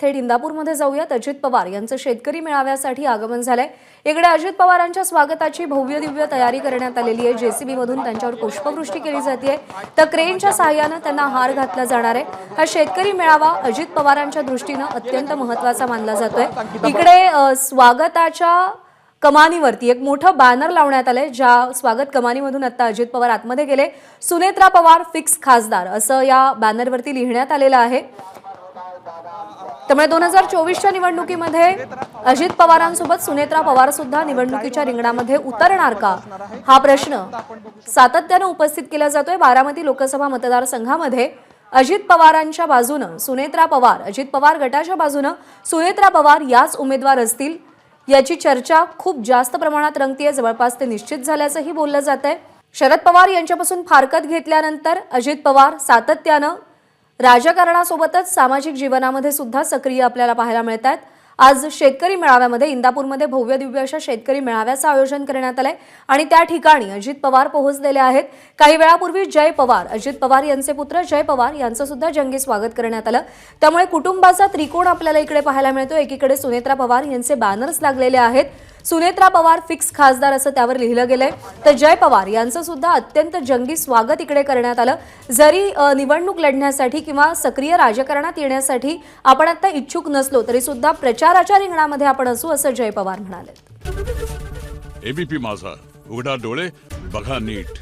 थेट इंदापूरमध्ये जाऊयात. अजित पवार यांचं शेतकरी मेळाव्यासाठी आगमन झालंय. इकडे अजित पवारांच्या स्वागताची भव्य दिव्य तयारी करण्यात आलेली आहे. जेसीबी मधून त्यांच्यावर पुष्पवृष्टी केली जाते. तर क्रेनच्या सहाय्यानं त्यांना हार घातला जाणार आहे. हा शेतकरी मेळावा अजित पवारांच्या दृष्टीनं अत्यंत महत्त्वाचा मानला जातोय. इकडे स्वागताच्या कमानीवरती एक मोठं बॅनर लावण्यात आलंय ज्या स्वागत कमानीमधून आता अजित पवार आतमध्ये गेले. सुनेत्रा पवार फिक्स खासदार असं या बॅनरवरती लिहिण्यात आलेलं आहे. त्यामुळे दोन हजार चोवीसच्या निवडणुकीमध्ये अजित पवारांसोबत सुनेत्रा पवार सुद्धा निवडणुकीच्या रिंगणामध्ये उतरणार का? हा प्रश्न सातत्यानं उपस्थित केला जातोय बारामती लोकसभा मतदारसंघामध्ये. अजित पवारांच्या बाजूनं सुनेत्रा पवार अजित पवार गटाच्या बाजूनं सुनेत्रा पवार याच उमेदवार असतील याची चर्चा खूप जास्त प्रमाणात रंगतीये. जवळपास ते निश्चित झाल्याचंही बोललं जात आहे शरद पवार यांच्यापासून फारकत घेतल्यानंतर अजित पवार सातत्यानं राजकारणासोबतच सामाजिक जीवनामध्ये सुद्धा सक्रिय आपल्याला पाहायला मिळत आहेत आज शेतकरी मेळाव्यामध्ये इंदापूरमध्ये भव्य दिव्य अशा शेतकरी मेळाव्याचं आयोजन करण्यात आलंय. आणि त्या ठिकाणी अजित पवार पोहोचलेले आहेत. काही वेळापूर्वी जय पवार अजित पवार यांचे पुत्र जय पवार यांचं सुद्धा जंगी स्वागत करण्यात आलं. त्यामुळे कुटुंबाचा त्रिकोण आपल्याला इकडे पाहायला मिळतो एकीकडे सुनेत्रा पवार यांचे बॅनर्स लागलेले आहेत. सुनेत्रा पवार फिक्स खासदार असं त्यावर लिहिलं गेलंय. तर जय पवार यांचं सुद्धा अत्यंत जंगी स्वागत इकडे करण्यात आलं. जरी निवडणूक लढण्यासाठी किंवा सक्रिय राजकारणात येण्यासाठी आपण आता इच्छुक नसलो तरी सुद्धा प्रचाराच्या रिंगणामध्ये आपण असू असं जय पवार म्हणाले. एबीपी माझा. उघडा डोळे बघा नीट.